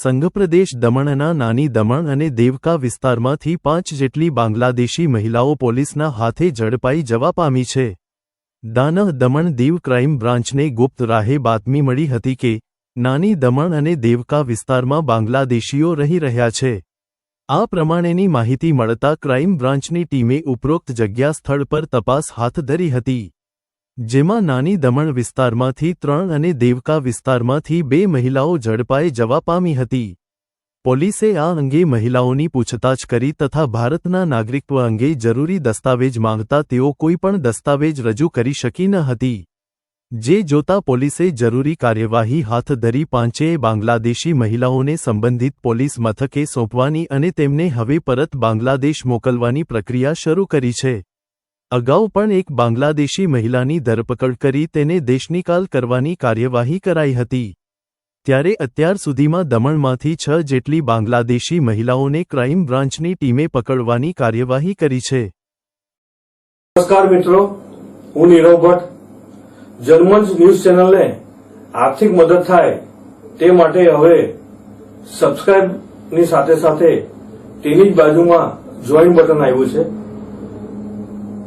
સંઘપ્રદેશ દમણના નાની દમણ અને દેવકા વિસ્તારમાંથી પાંચ જેટલી બાંગ્લાદેશી મહિલાઓ પોલીસના હાથે ઝડપાઈ જવા પામી છે. દાનહ દમણ દીવ ક્રાઇમ બ્રાન્ચને ગુપ્ત રાહે બાતમી મળી હતી કે, નાની દમણ અને દેવકા વિસ્તારમાં બાંગ્લાદેશીઓ રહી રહ્યા છે. આ પ્રમાણેની માહિતી મળતા ક્રાઇમ બ્રાન્ચની ટીમે ઉપરોક્ત જગ્યા સ્થળ પર તપાસ હાથ ધરી હતી. જેમાં નાની દમણ વિસ્તારમાંથી ત્રણ અને દેવકા વિસ્તારમાંથી બે મહિલાઓ ઝડપાઈ જવા પામી હતી. પોલીસે આ અંગે મહિલાઓની પૂછતાછ કરી તથા ભારતના નાગરિકત્વ અંગે જરૂરી દસ્તાવેજ માંગતા તેઓ કોઈપણ દસ્તાવેજ રજૂ કરી શકી ન હતી. જે જોતા પોલીસે જરૂરી કાર્યવાહી હાથ ધરી પાંચેય બાંગ્લાદેશી મહિલાઓને સંબંધિત પોલીસ મથકે સોંપવાની અને તેમને હવે પરત બાંગ્લાદેશ મોકલવાની પ્રક્રિયા શરૂ કરી છે. અગાઉ પણ એક બાંગ્લાદેશી મહિલાની ધરપકડ કરી તેને દેશનિકાલ કરવાની કાર્યવાહી કરાઈ હતી. ત્યારે અત્યાર સુધીમાં દમણમાંથી છ જેટલી બાંગ્લાદેશી મહિલાઓને ક્રાઇમ બ્રાન્ચની ટીમે પકડવાની કાર્યવાહી કરી છે. નમસ્કાર મિત્રો, હું નીરવ ભટ્ટ. જર્મન ન્યૂઝ ચેનલને આર્થિક મદદ થાય તે માટે હવે સબસ્ક્રાઇબની સાથે સાથે તેની જ બાજુમાં જોઈન બટન આવ્યું છે.